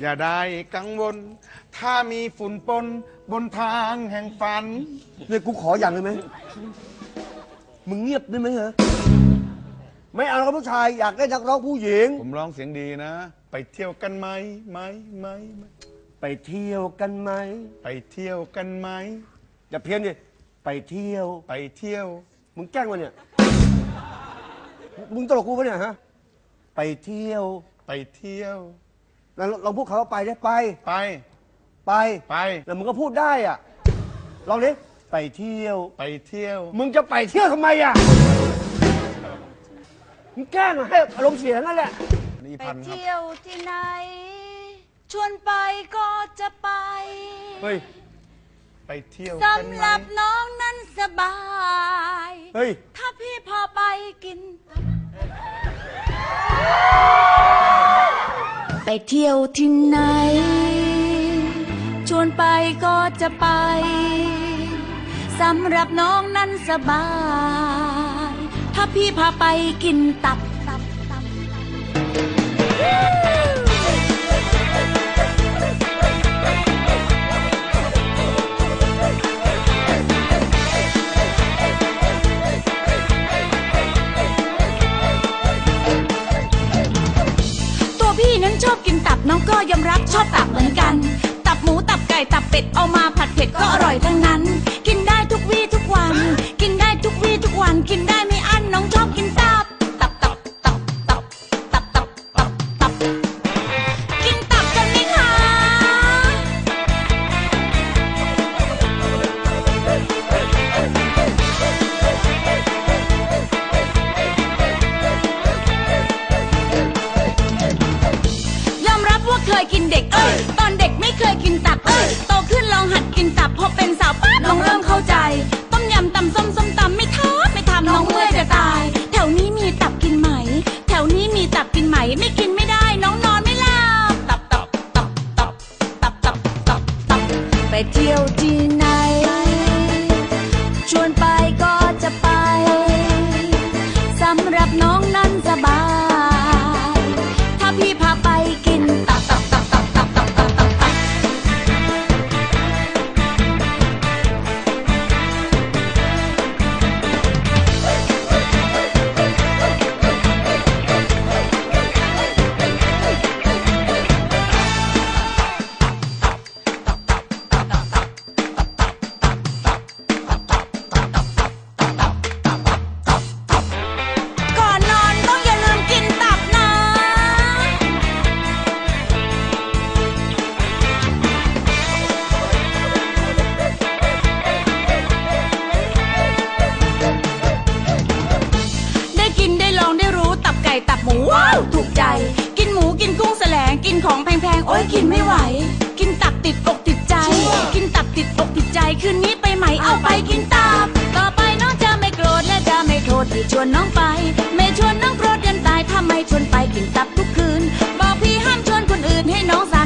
อย่าได้กังวล ถ้ามีฝุ่นปนบนทางแห่งฝัน เนี่ยกูขออย่างได้ไหมมึงเงียบได้ไหมฮะไม่เอาแล้วผู้ชายอยากได้นักร้องผู้หญิง ผมร้องเสียงดีนะ ไปเที่ยวกันไหมไหมไหมไหมไปเที่ยวกันไหม ไปเที่ยวกันไหม อย่าเพี้ยนดิไปเที่ยว ไปเที่ยว มึงแกล้งมาเนี่ย มึงตลกกูปะเนี่ยฮะ ไปเที่ยว ไปเที่ยว แล้วลองพูดคำว่าไปได้ไป ไป ไปไป แล้วมึงก็พูดได้อะ ลองดิไปเที่ยว ไปเที่ยว มึงจะไปเที่ยวทำไมอะ มึงแกล้งอะให้อารมณ์เสียนั่นแหละ นี่ไปพันครับ เที่ยวที่ไหน ชวนไปก็จะไป เฮ้ย ไปเที่ยวกันสำไหหรับมน้องนั้นสบาย เฮ้ย ถ้าพี่พอไปกิน เที่ยวที่ไหน ชวนไปก็จะไป สำหรับน้องนั้นสบาย ถ้าพี่พาไปกินตับ น้องก็ยอมรับชอบตับเหมือนกัน ตับหมูตับไก่ตับเป็ดเอามาผัดเผ็ดก็อร่อยทั้งนั้น ยกินเด็กเอ้ยตอนเด็กไม่เคยกินตับเอ้ยโตขึ้นลองหัดกินตับพอเป็นสาวปั๊บน้องเริ่มเข้าใจ ต้มยำตำส้มส้มตำไม่ทำไม่ทำน้องเมื่อยจะตาย แถวนี้มีตับกินไหม แถวนี้มีตับกินไหมไม่กินไม่ได้น้องนอนไม่หลับตับตับตับตับตับตับตับตับไปเที่ยวที่ไหนชวน องแพงๆโอ้ยกินไม่ไหว กินตับติดอกติดใจ กินตับติดอกติดใจคืนนี้ไปไหมเอาไปกินตับ ต่อไปน้องจะไม่โกรธและจะไม่โทษที่ชวนน้องไป ไม่ชวนน้องโกรธยันตายถ้าไม่ชวนไปกินตับทุกคืน บอกพี่ห้ามชวนคนอื่นให้น้องสา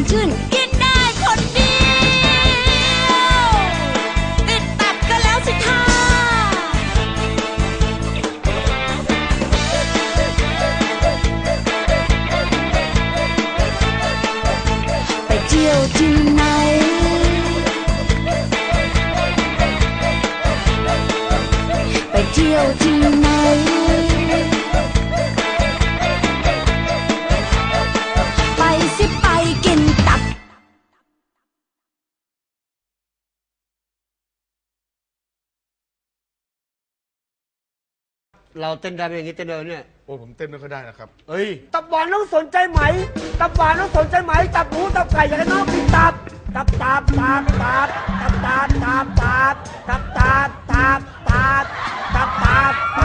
tonight. By T.O.T. เราเต้นได้ไหมอย่างนี้เต้นเลยเนี่ย โอ้ผมเต้นไม่ค่อยได้นะครับเฮ้ย ตับหวานต้องสนใจไหม ตับหวานต้องสนใจไหม ตับหมูตับไก่อยากให้น้องกินตับ ตับตับตับตับตับตับตับตับตับตับตับตับตับตับ